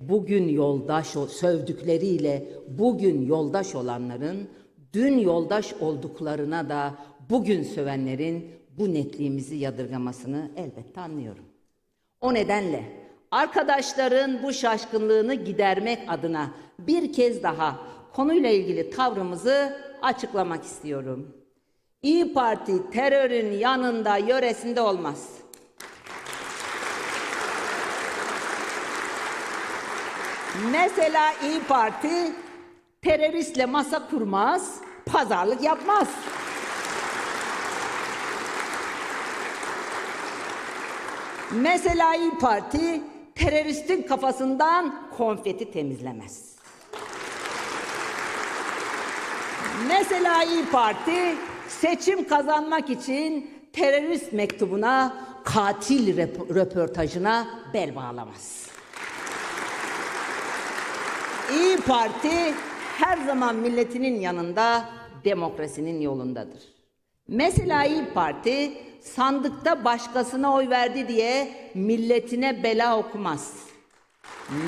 bugün yoldaş ol- sövdükleriyle bugün yoldaş olanların dün yoldaş olduklarına da bugün sövenlerin bu netliğimizi yadırgamasını elbette anlıyorum. O nedenle arkadaşların bu şaşkınlığını gidermek adına bir kez daha konuyla ilgili tavrımızı açıklamak istiyorum. İyi Parti terörün yanında yöresinde olmaz. Mesela İyi Parti teröristle masa kurmaz, pazarlık yapmaz. Mesela İyi Parti teröristin kafasından konfeti temizlemez. Mesela İyi Parti seçim kazanmak için terörist mektubuna, katil röportajına bel bağlamaz. İyi Parti her zaman milletinin yanında, demokrasinin yolundadır. Mesela İyi Parti sandıkta başkasına oy verdi diye milletine bela okumaz.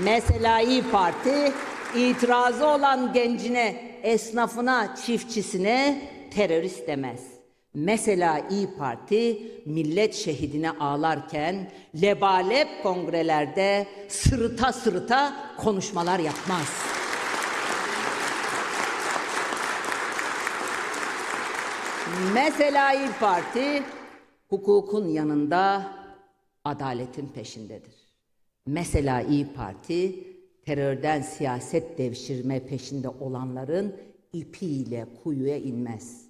Mesela İyi Parti itirazı olan gencine, esnafına, çiftçisine terörist demez. Mesela İyi Parti millet şehidine ağlarken lebalep kongrelerde sırıta sırıta konuşmalar yapmaz. Mesela İyi Parti hukukun yanında adaletin peşindedir. Mesela İyi Parti terörden siyaset devşirme peşinde olanların ipiyle kuyuya inmez.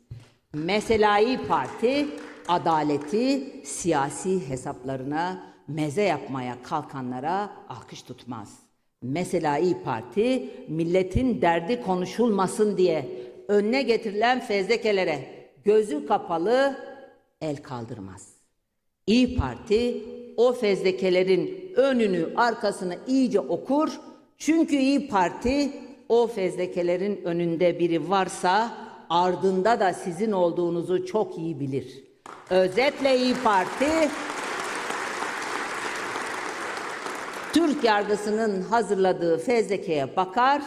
Mesela İyi Parti adaleti siyasi hesaplarına meze yapmaya kalkanlara alkış tutmaz. Mesela İyi Parti milletin derdi konuşulmasın diye önüne getirilen fezlekelere gözü kapalı el kaldırmaz. İyi Parti o fezlekelerin önünü arkasını iyice okur. Çünkü İyi Parti o fezlekelerin önünde biri varsa ardında da sizin olduğunuzu çok iyi bilir. Özetle İyi Parti Türk yargısının hazırladığı fezlekeye bakar,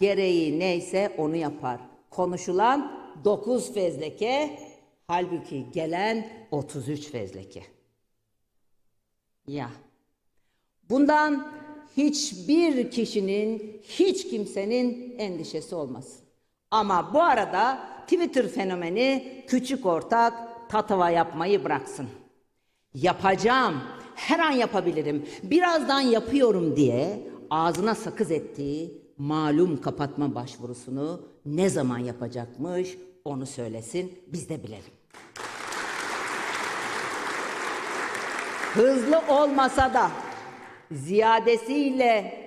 gereği neyse onu yapar. Konuşulan 9 fezleke, halbuki gelen 33 fezleke. Ya. Bundan hiçbir kişinin, hiç kimsenin endişesi olmasın. Ama bu arada Twitter fenomeni küçük ortak tatava yapmayı bıraksın. Yapacağım, her an yapabilirim, birazdan yapıyorum diye ağzına sakız ettiği malum kapatma başvurusunu ne zaman yapacakmış onu söylesin, biz de bilelim. Hızlı olmasa da ziyadesiyle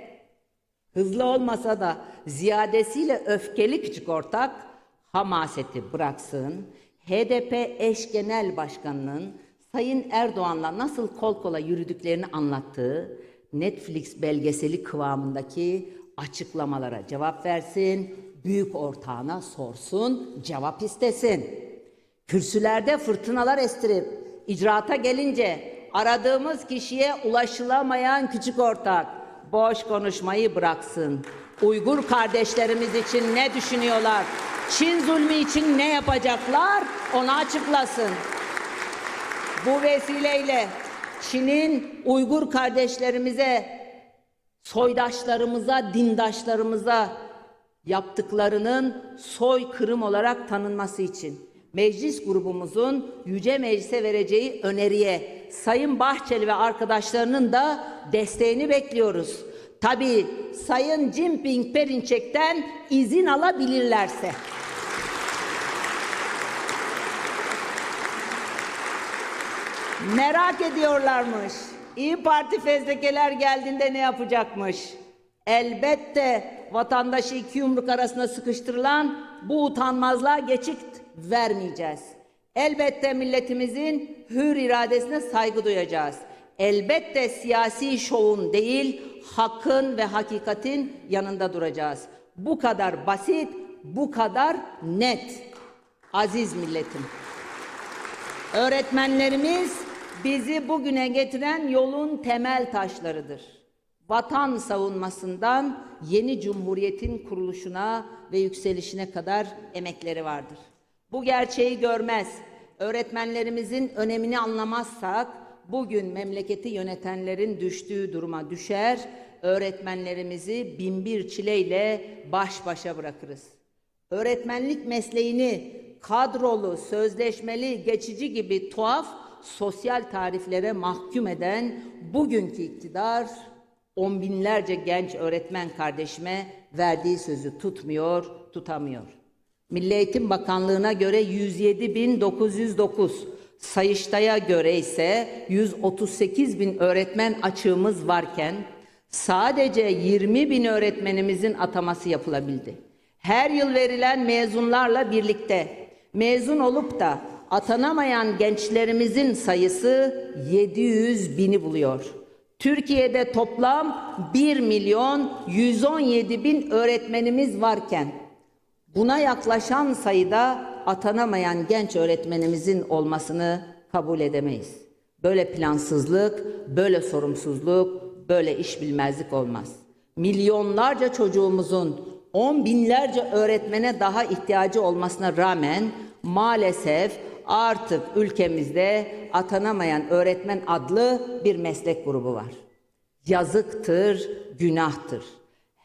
hızlı olmasa da ziyadesiyle öfkeli küçük ortak hamaseti bıraksın. HDP eş genel başkanının Sayın Erdoğan'la nasıl kol kola yürüdüklerini anlattığı Netflix belgeseli kıvamındaki açıklamalara cevap versin, büyük ortağına sorsun, cevap istesin. Kürsülerde fırtınalar estirip icraata gelince aradığımız kişiye ulaşılamayan küçük ortak boş konuşmayı bıraksın. Uygur kardeşlerimiz için ne düşünüyorlar? Çin zulmü için ne yapacaklar? Onu açıklasın. Bu vesileyle Çin'in Uygur kardeşlerimize, soydaşlarımıza, dindaşlarımıza yaptıklarının soykırım olarak tanınması için meclis grubumuzun Yüce Meclis'e vereceği öneriye Sayın Bahçeli ve arkadaşlarının da desteğini bekliyoruz. Tabii Sayın Jinping Perinçek'ten izin alabilirlerse. Merak ediyorlarmış. İyi Parti fezlekeler geldiğinde ne yapacakmış? Elbette vatandaşı iki yumruk arasında sıkıştırılan bu utanmazlığa geçit vermeyeceğiz. Elbette milletimizin hür iradesine saygı duyacağız. Elbette siyasi şovun değil, hakkın ve hakikatin yanında duracağız. Bu kadar basit, bu kadar net. Aziz milletim. Öğretmenlerimiz bizi bugüne getiren yolun temel taşlarıdır. vatan savunmasından yeni cumhuriyetin kuruluşuna ve yükselişine kadar emekleri vardır. Bu gerçeği görmez, öğretmenlerimizin önemini anlamazsak bugün memleketi yönetenlerin düştüğü duruma düşer, öğretmenlerimizi binbir çileyle baş başa bırakırız. Öğretmenlik mesleğini kadrolu, sözleşmeli, geçici gibi tuhaf sosyal tariflere mahkum eden bugünkü iktidar on binlerce genç öğretmen kardeşime verdiği sözü tutmuyor, tutamıyor. Milli Eğitim Bakanlığı'na göre 107.909, Sayıştay'a göre ise 138 bin öğretmen açığımız varken sadece 20 bin öğretmenimizin ataması yapılabildi. Her yıl verilen mezunlarla birlikte mezun olup da atanamayan gençlerimizin sayısı 700 bini buluyor. Türkiye'de toplam 1 milyon 117 bin öğretmenimiz varken buna yaklaşan sayıda atanamayan genç öğretmenimizin olmasını kabul edemeyiz. Böyle plansızlık, böyle sorumsuzluk, böyle iş bilmezlik olmaz. Milyonlarca çocuğumuzun on binlerce öğretmene daha ihtiyacı olmasına rağmen maalesef artık ülkemizde atanamayan öğretmen adlı bir meslek grubu var. Yazıktır, günahtır.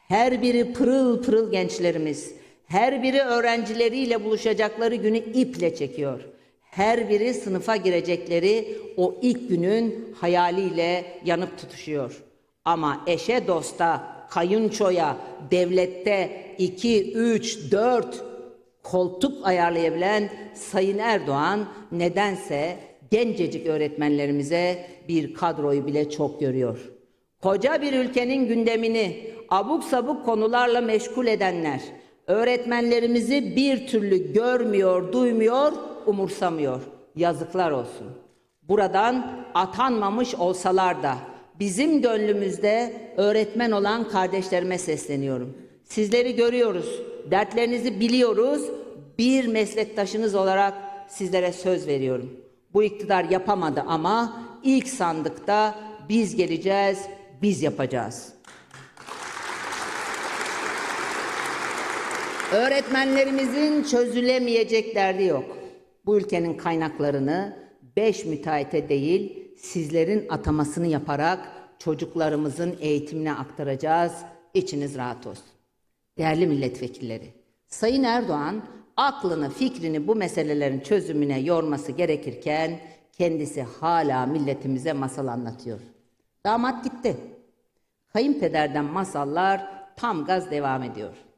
Her biri pırıl pırıl gençlerimiz, her biri öğrencileriyle buluşacakları günü iple çekiyor. Her biri sınıfa girecekleri o ilk günün hayaliyle yanıp tutuşuyor. Ama eşe dosta, kayınçoya, devlette 2, 3, 4 koltuk ayarlayabilen Sayın Erdoğan nedense gencecik öğretmenlerimize bir kadroyu bile çok görüyor. Koca bir ülkenin gündemini abuk sabuk konularla meşgul edenler öğretmenlerimizi bir türlü görmüyor, duymuyor, umursamıyor. Yazıklar olsun. Buradan atanmamış olsalar da bizim gönlümüzde öğretmen olan kardeşlerime sesleniyorum. Sizleri görüyoruz, dertlerinizi biliyoruz. Bir meslektaşınız olarak sizlere söz veriyorum. Bu iktidar yapamadı ama ilk sandıkta biz geleceğiz, biz yapacağız. Öğretmenlerimizin çözülemeyecek derdi yok. Bu ülkenin kaynaklarını beş müteahhite değil sizlerin atamasını yaparak çocuklarımızın eğitimine aktaracağız. İçiniz rahat olsun. Değerli milletvekilleri, Sayın Erdoğan aklını, fikrini bu meselelerin çözümüne yorması gerekirken kendisi hala milletimize masal anlatıyor. Damat gitti. Kayınpederden masallar tam gaz devam ediyor.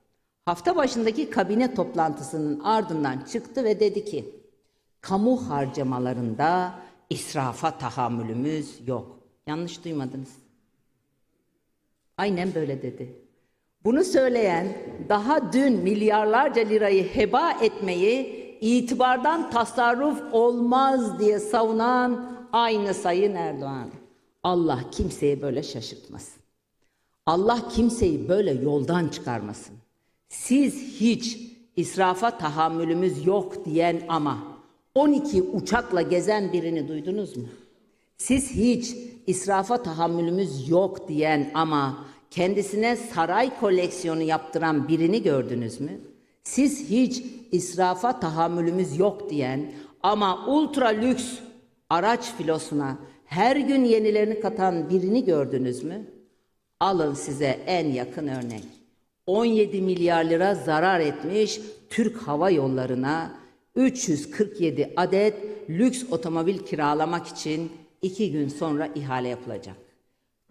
Hafta başındaki kabine toplantısının ardından çıktı ve dedi ki, kamu harcamalarında israfa tahammülümüz yok. Yanlış duymadınız. Aynen böyle dedi. Bunu söyleyen daha dün milyarlarca lirayı heba etmeyi itibardan tasarruf olmaz diye savunan aynı Sayın Erdoğan. Allah kimseyi böyle şaşırtmasın. Allah kimseyi böyle yoldan çıkarmasın. Siz hiç israfa tahammülümüz yok diyen ama 12 uçakla gezen birini duydunuz mu? Siz hiç israfa tahammülümüz yok diyen ama kendisine saray koleksiyonu yaptıran birini gördünüz mü? Siz hiç israfa tahammülümüz yok diyen ama ultra lüks araç filosuna her gün yenilerini katan birini gördünüz mü? Alın size en yakın örnek. 17 milyar lira zarar etmiş Türk Hava Yolları'na 347 adet lüks otomobil kiralamak için iki gün sonra ihale yapılacak.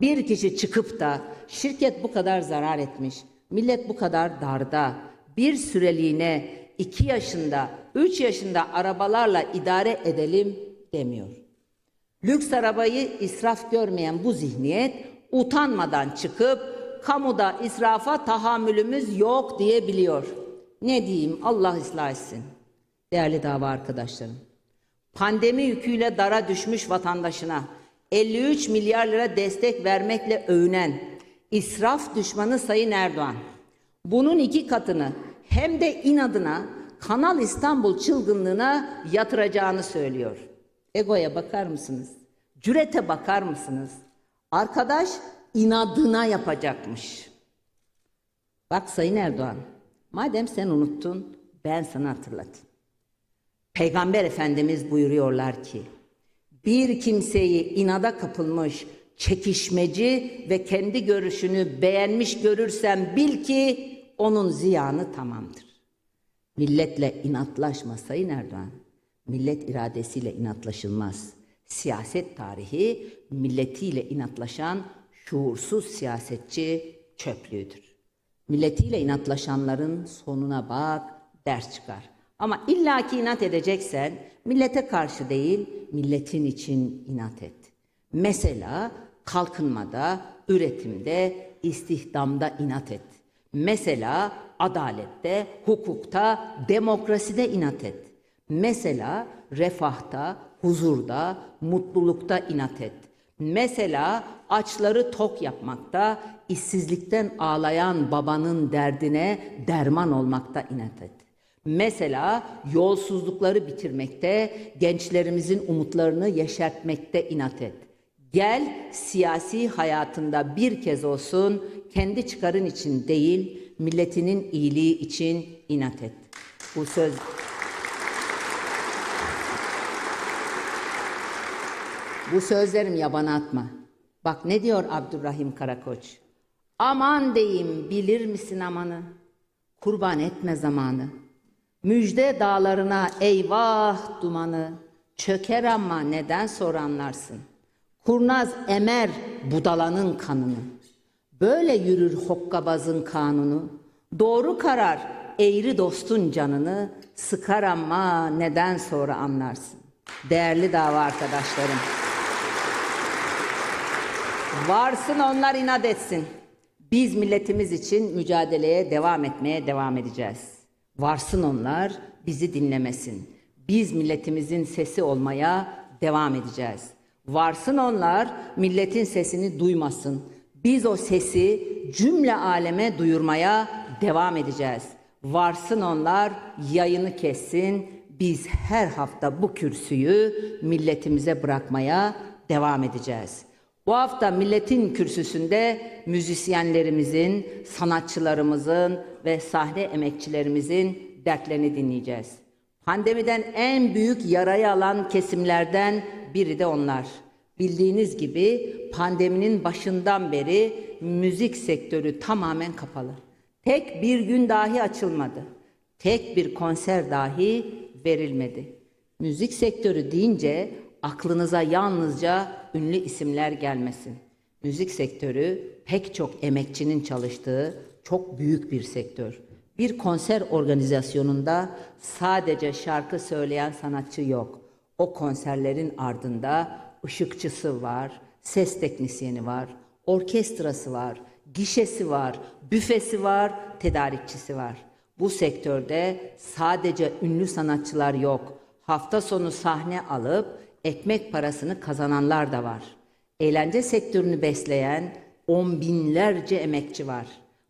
Bir kişi çıkıp da şirket bu kadar zarar etmiş, millet bu kadar darda, bir süreliğine iki yaşında, üç yaşında arabalarla idare edelim demiyor. Lüks arabayı israf görmeyen bu zihniyet utanmadan çıkıp kamuda israfa tahammülümüz yok diyebiliyor. Ne diyeyim Allah ıslah etsin. Değerli dava arkadaşlarım. Pandemi yüküyle dara düşmüş vatandaşına 53 milyar lira destek vermekle övünen israf düşmanı Sayın Erdoğan bunun iki katını hem de inadına Kanal İstanbul çılgınlığına yatıracağını söylüyor. Egoya bakar mısınız? Cürete bakar mısınız? Arkadaş inadına yapacakmış. Bak Sayın Erdoğan, madem sen unuttun, ben sana hatırlatayım. Peygamber Efendimiz buyuruyorlar ki, bir kimseyi inada kapılmış, çekişmeci ve kendi görüşünü beğenmiş görürsen bil ki onun ziyanı tamamdır. Milletle inatlaşma Sayın Erdoğan. Millet iradesiyle inatlaşılmaz. Siyaset tarihi milletiyle inatlaşan şuursuz siyasetçi çöplüğüdür. Milletiyle inatlaşanların sonuna bak, ders çıkar. Ama illaki inat edeceksen millete karşı değil, milletin için inat et. Mesela kalkınmada, üretimde, istihdamda inat et. Mesela adalette, hukukta, demokraside inat et. Mesela refahta, huzurda, mutlulukta inat et. Mesela açları tok yapmakta, işsizlikten ağlayan babanın derdine derman olmakta inat. Mesela yolsuzlukları bitirmekte, gençlerimizin umutlarını yeşertmekte inat et. Gel siyasi hayatında bir kez olsun kendi çıkarın için değil, milletinin iyiliği için inat et. Bu söz Bu sözlerim yabana atma. Bak ne diyor Abdurrahim Karakoç? Aman deyim bilir misin amanı? Kurban etme zamanı. Müjde dağlarına eyvah dumanı. Çöker ama neden sonra anlarsın. Kurnaz emer budalanın kanını. Böyle yürür hokkabazın kanunu. Doğru karar eğri dostun canını. Sıkar ama neden sonra anlarsın. Değerli dava arkadaşlarım. Varsın onlar inat etsin. Biz milletimiz için mücadeleye devam etmeye devam edeceğiz. Varsın onlar bizi dinlemesin. Biz milletimizin sesi olmaya devam edeceğiz. Varsın onlar milletin sesini duymasın. Biz o sesi cümle aleme duyurmaya devam edeceğiz. Varsın onlar yayını kessin. Biz her hafta bu kürsüyü milletimize bırakmaya devam edeceğiz. Bu hafta milletin kürsüsünde müzisyenlerimizin, sanatçılarımızın ve sahne emekçilerimizin dertlerini dinleyeceğiz. Pandemiden en büyük yarayı alan kesimlerden biri de onlar. Bildiğiniz gibi pandeminin başından beri müzik sektörü tamamen kapalı. Tek bir gün dahi açılmadı. Tek bir konser dahi verilmedi. Müzik sektörü deyince aklınıza yalnızca ünlü isimler gelmesin. Müzik sektörü pek çok emekçinin çalıştığı çok büyük bir sektör. Bir konser organizasyonunda sadece şarkı söyleyen sanatçı yok. O konserlerin ardında ışıkçısı var, ses teknisyeni var, orkestrası var, gişesi var, büfesi var, tedarikçisi var. Bu sektörde sadece ünlü sanatçılar yok. Hafta sonu sahne alıp ekmek parasını kazananlar da var. Eğlence sektörünü besleyen on binlerce emekçi var.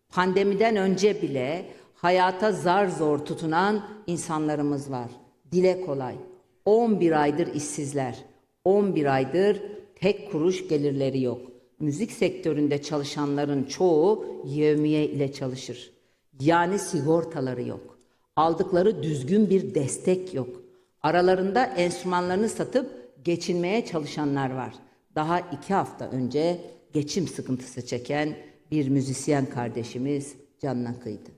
Pandemiden önce bile hayata zar zor tutunan insanlarımız var. Dile kolay. 11 aydır işsizler. 11 aydır tek kuruş gelirleri yok. Müzik sektöründe çalışanların çoğu yevmiye ile çalışır. Yani sigortaları yok. Aldıkları düzgün bir destek yok. Aralarında enstrümanlarını satıp geçinmeye çalışanlar var. Daha iki hafta önce geçim sıkıntısı çeken bir müzisyen kardeşimiz canına kıydı.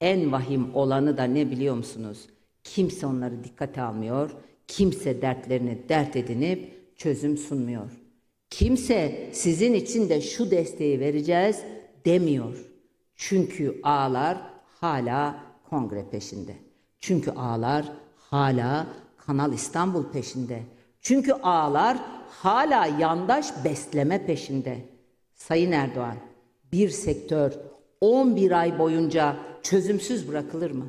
En vahim olanı da ne biliyor musunuz? Kimse onları dikkate almıyor, kimse dertlerini dert edinip çözüm sunmuyor. Kimse sizin için de şu desteği vereceğiz demiyor. Çünkü ağlar hala kongre peşinde. Çünkü ağlar hala Kanal İstanbul peşinde. Çünkü ağlar hala yandaş besleme peşinde. Sayın Erdoğan, bir sektör 11 ay boyunca çözümsüz bırakılır mı?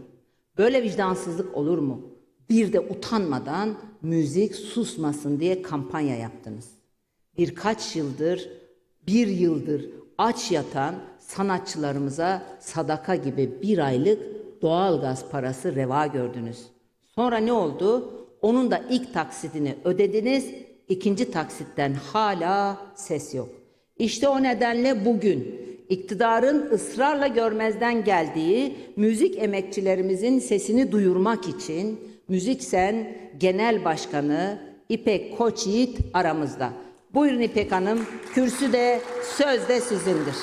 Böyle vicdansızlık olur mu? Bir de utanmadan müzik susmasın diye kampanya yaptınız. Birkaç yıldır, bir yıldır aç yatan sanatçılarımıza sadaka gibi bir aylık doğalgaz parası reva gördünüz. Sonra ne oldu? Onun da ilk taksitini ödediniz, ikinci taksitten hala ses yok. İşte o nedenle bugün iktidarın ısrarla görmezden geldiği müzik emekçilerimizin sesini duyurmak için Müziksen Genel Başkanı İpek Koçyiğit aramızda. Buyurun İpek Hanım, kürsü de söz de sizindir.